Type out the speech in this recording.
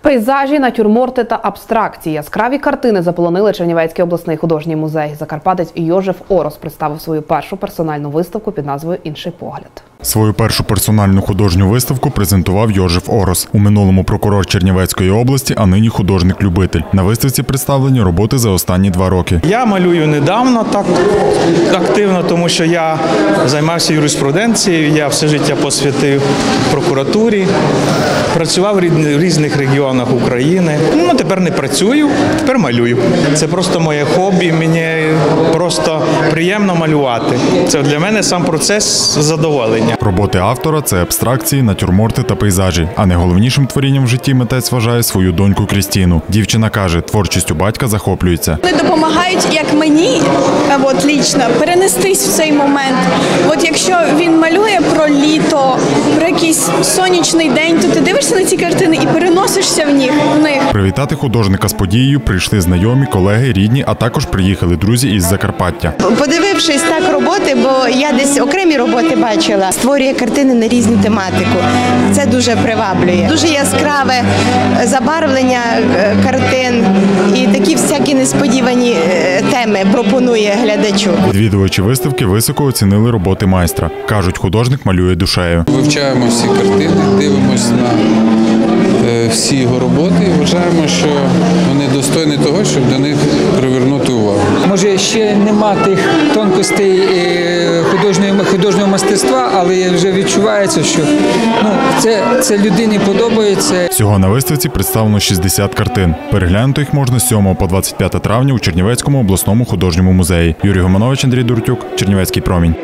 Пейзажі, натюрморти та абстракції. Яскраві картини заполонили Чернівецький обласний художній музей. Закарпатець Йожеф Орос представив свою першу персональну виставку під назвою Інший погляд. Свою першу персональну художню виставку презентував Йожеф Орос. У минулому прокурор Чернівецької області, а нині художник-любитель. На виставці представлені роботи за останні два роки. Я малюю недавно так активно, тому що я займався юриспруденцією, я все життя посвятив прокуратурі, працював в різних регіонах України. Ну, тепер не працюю, тепер малюю. Це просто моє хобі, мені просто приємно малювати. Це для мене сам процес задоволення. Роботи автора це абстракції, натюрморти та пейзажі. А найголовнішим творінням в житті митець вважає свою доньку Крістіну. Дівчина каже, творчістю батька захоплюється. Вони допомагають як мені, а от лічно, перенестись в цей момент. От якщо він малює про літо, про якийсь сонячний день, то ти дивишся на ці картини і переносишся в них. Привітати художника з подією прийшли знайомі, колеги, рідні, а також приїхали друзі із Закарпаття. Подивившись так роботи, бо я десь окремі роботи бачила, створює картини на різну тематику. Це дуже приваблює. Дуже яскраве забарвлення е, картин і такі всякі несподівані е, теми пропонує глядачу. Відвідувачі виставки високо оцінили роботи майстра. кажуть, художник малює душею. Вивчаємо всі картини, дивимося на всі його роботи і вважаємо, що вони достойні того, щоб до них привернути увагу. Може, ще нема тих тонкостей е, художнього, художнього мистецтва, але вже відчувається, що ну, це, це людині подобається. Всього на виставці представлено 60 картин. Переглянути їх можна з 7 по 25 травня у Чернівецькому обласному художньому музеї. Юрій Гоманович, Андрій Дуртюк, Чернівецький промінь.